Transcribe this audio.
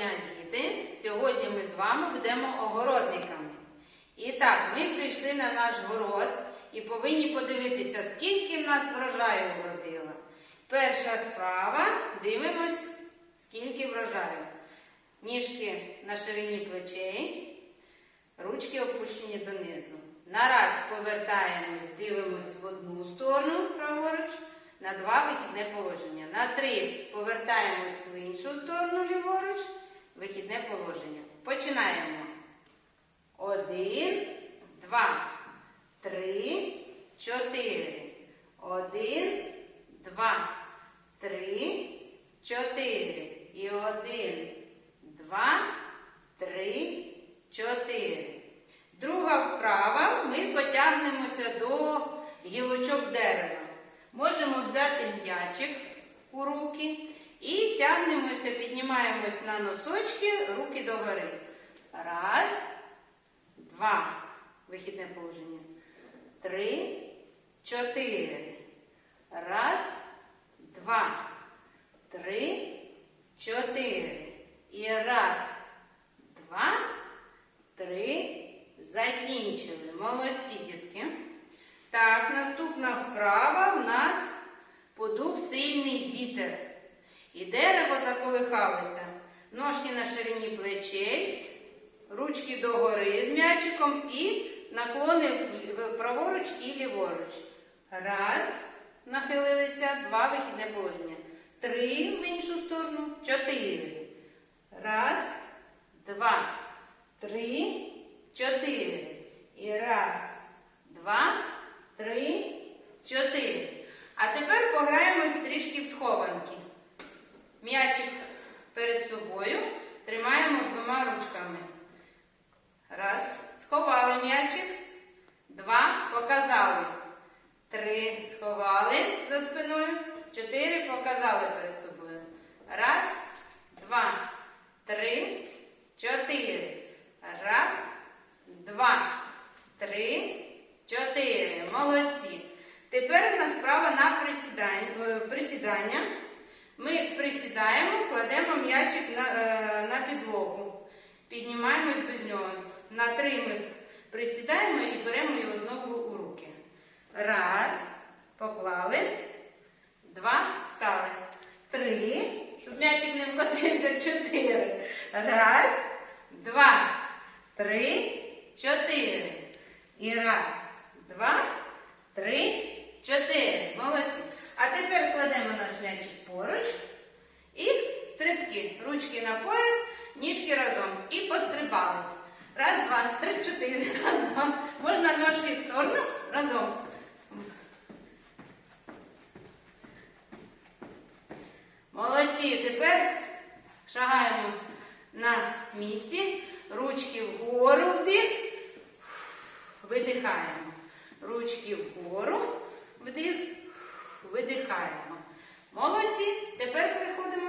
дня, діти! Сьогодні ми з вами будемо огородниками. І так, ми прийшли на наш город і повинні подивитися, скільки в нас врожаю вродило. Перша справа дивимось, скільки врожаю. Ніжки на ширині плечей, ручки опущені донизу. Нараз повертаємось, дивимось в одну сторону праворуч, на два вихідне положення. На три повертаємось в іншу сторону ліворуч, вихідне положення. Починаємо. Один, два, три, чотири. Один, два, три, чотири. І один, два, три, чотири. Друга вправа ми потягнемося до гілочок дерева. Можемо взяти м'ячик у руки і тягнемося, піднімаємось на носочки, руки догори. Раз, два. Вихідне положення. Три, чотири. Раз, два, три, чотири. І раз, два, три. Закінчили. Молодці, дітки. Так, наступна вправа в нас подув сильний вітер. І дерево заколихалося. Ножки на ширині плечей, ручки догори з м'ячиком і наклони праворуч і ліворуч. Раз. Нахилилися, два вихідне положення. Три в іншу сторону, чотири. Раз, два, три, чотири. І раз, два, три, чотири. А тепер пограємось трішки в схованки. М'ячик перед собою тримаємо двома ручками. Раз. Сховали м'ячик. Два. Показали. Три. Сховали за спиною. Чотири. Показали перед собою. Раз, два, три, чотири. Раз, два, три, чотири. Молодці. Тепер у нас справа на присідання. е. Ми присідаємо, кладемо м'ячик на, е, на підлогу. Піднімаємось без нього. На три ми присідаємо і беремо його знову у руки. Раз. Поклали. Два. Встали. Три. Щоб м'ячик не вкотився. Чотири. Раз. Два. Три. Чотири. І раз. Два. Три. Чотири. Молодці. А тепер кладемо наш м'ячик поруч. І стрибки. Ручки на пояс, ніжки разом. І пострибали. Раз, два, три, чотири. Раз, два. Можна ножки в сторону разом. Молодці. Тепер шагаємо на місці. Ручки вгору вдих. Видихаємо. Ручки вгору. Вдих. Видихаємо. Молодці. Тепер переходимо.